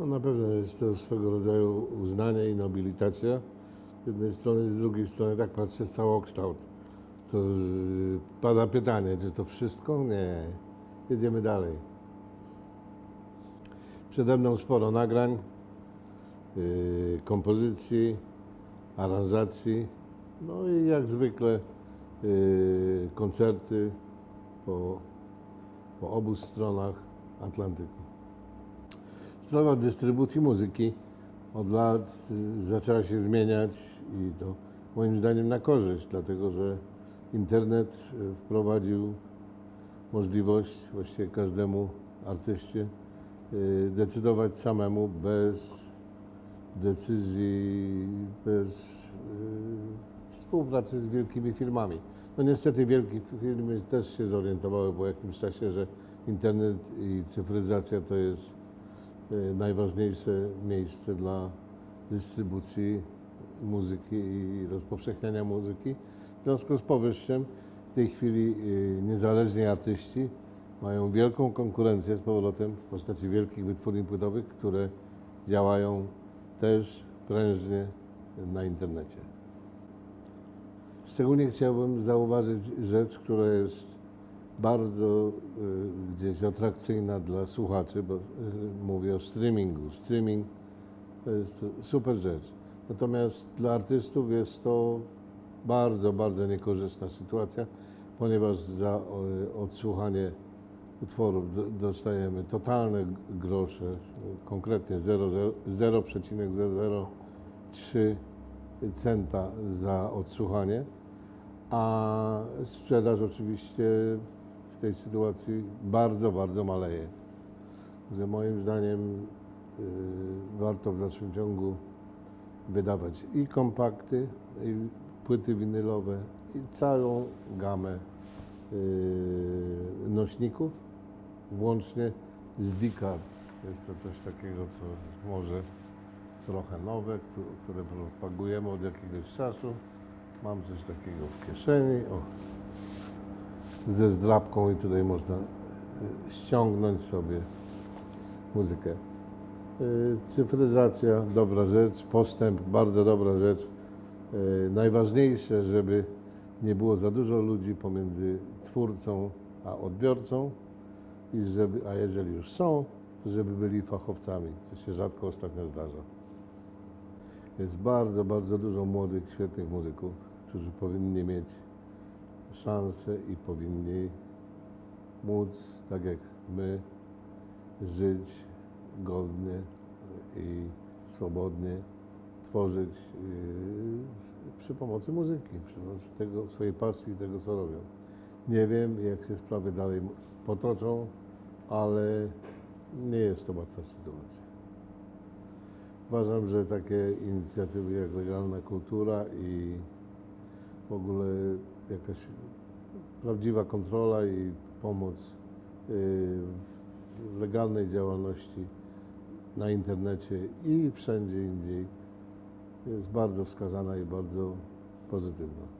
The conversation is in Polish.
No na pewno jest to swego rodzaju uznanie i nobilitacja. Z jednej strony, z drugiej strony tak patrzę całokształt. To yy, pada pytanie, czy to wszystko? Nie. Jedziemy dalej. Przede mną sporo nagrań, yy, kompozycji, aranżacji, no i jak zwykle yy, koncerty po, po obu stronach Atlantyku. Sprawa dystrybucji muzyki od lat y, zaczęła się zmieniać i to moim zdaniem na korzyść, dlatego że internet y, wprowadził możliwość właściwie każdemu artyście y, decydować samemu bez decyzji, bez współpracy z wielkimi firmami. No niestety wielkie firmy też się zorientowały po jakimś czasie, że internet i cyfryzacja to jest najważniejsze miejsce dla dystrybucji muzyki i rozpowszechniania muzyki. W związku z powyższym w tej chwili y, niezależni artyści mają wielką konkurencję z powrotem w postaci wielkich wytwórni płytowych, które działają też prężnie na internecie. Szczególnie chciałbym zauważyć rzecz, która jest bardzo y, gdzieś atrakcyjna dla słuchaczy, bo y, mówię o streamingu. Streaming to jest super rzecz. Natomiast dla artystów jest to bardzo, bardzo niekorzystna sytuacja, ponieważ za odsłuchanie utworów do- dostajemy totalne grosze, konkretnie 0,0 0,003 centa za odsłuchanie, a sprzedaż oczywiście tej sytuacji bardzo, bardzo maleje. Że moim zdaniem y, warto w dalszym ciągu wydawać i kompakty, i płyty winylowe, i całą gamę y, nośników, włącznie z D-Card. Jest to coś takiego, co może trochę nowe, któ- które propagujemy od jakiegoś czasu. Mam coś takiego w kieszeni. O. Ze zdrabką i tutaj można y, ściągnąć sobie muzykę. Y, Cyfryzacja, dobra rzecz, postęp, bardzo dobra rzecz. Y, Najważniejsze, żeby nie było za dużo ludzi pomiędzy twórcą a odbiorcą i żeby, a jeżeli już są, to żeby byli fachowcami, co się rzadko ostatnio zdarza. Jest bardzo, bardzo dużo młodych, świetnych muzyków, którzy powinni mieć szansę i powinni móc, tak jak my, żyć godnie i swobodnie, tworzyć yy, przy pomocy muzyki, przy pomocy tego, swojej pasji tego, co robią. Nie wiem, jak się sprawy dalej potoczą, ale nie jest to łatwa sytuacja. Uważam, że takie inicjatywy jak legalna kultura i w ogóle jakaś prawdziwa kontrola i pomoc yy, w legalnej działalności na internecie i wszędzie indziej jest bardzo wskazana i bardzo pozytywna.